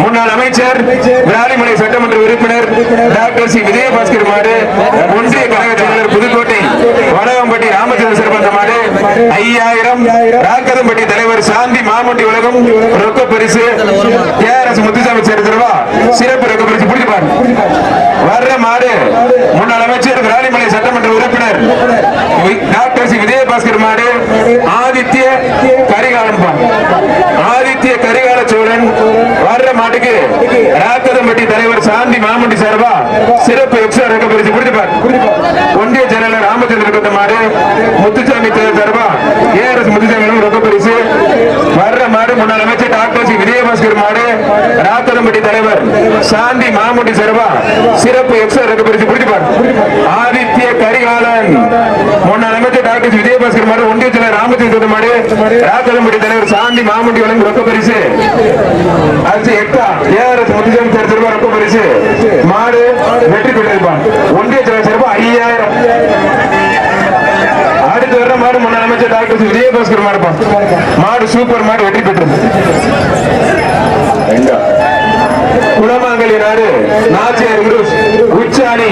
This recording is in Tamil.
முன்னாள் அமைச்சர் விராலிமலை சட்டமன்ற உறுப்பினர் டாக்டர் சி. விஜயபாஸ்கர் மாடு ஒன்றிய கழக செயலர் புதுக்கோட்டை வடகம்பட்டி ராமச்சந்திர சிறப்பந்த மாடு ஐயாயிரம் ராக்கதம்பட்டி தலைவர் சாந்தி மாமுண்டி உலகம் ரொக்க பரிசு கே. ஆர். எஸ். முத்துசாமி சேர்த்துருவா சிறப்பு ரொக்க பரிசு பிடிப்பார் வர்ற மாடு முன்னாள் அமைச்சர் விராலிமலை சட்டமன்ற உறுப்பினர் டாக்டர் சி. விஜயபாஸ்கர் மாடு ஆதித்ய கரிகாலம்பான் பா. ஆதித்ய கரிகால சோழன் வர்ற மாட்டுக்கு ராக்கதம்பட்டி தலைவர் சாந்தி மாமண்டி சார்பா சிறப்பு எக்ஸ்ட்ரா ரொக்க பரிசு பிடிப்பார் ஒன்றிய செயலாளர் ராமச்சந்திர கொண்ட மாடு முத்துசாமி தேவர் சார்பா ஏஆர்எஸ் முத்துசாமி ரொக்க பரிசு. வர்ற மாடு முன்னாள் அமைச்சர் டாக்டர் சி. விஜயபாஸ்கர் மாடு ராக்கதம்பட்டி தலைவர் சாந்தி மாமுண்டி சார்பா சிறப்பு எக்ஸ்ட்ரா ரொக்க பரிசு பிடிப்பார் ஆதித்ய கரிகாலன் முன்னாள் அமைச்சர் டாக்டர் சி விஜயபாஸ்கர் மாடு ஒன்றிய செயலாளர் ராமச்சந்திர மாடு ராக்கதம்பட்டி தலைவர் சாந்தி வழங்கும் ரொக்க பரிசு. அடுத்து எட்டா ஏஆர்எஸ் முத்துசாமி சார் சார்பா ரொக்க பரிசு. மாடு வெற்றி பெற்றிருப்பான். ஒன்றிய செயலாளர் சார்பா ஐயாயிரம். அடுத்து வர மாடு முன்னாள் அமைச்சர் டாக்டர் விஜயபாஸ்கர் மாடுப்பா மாடு சூப்பர் மாடு வெற்றி பெற்றது. குளமாங்கலி நாடு நாச்சியார் உச்சாணி.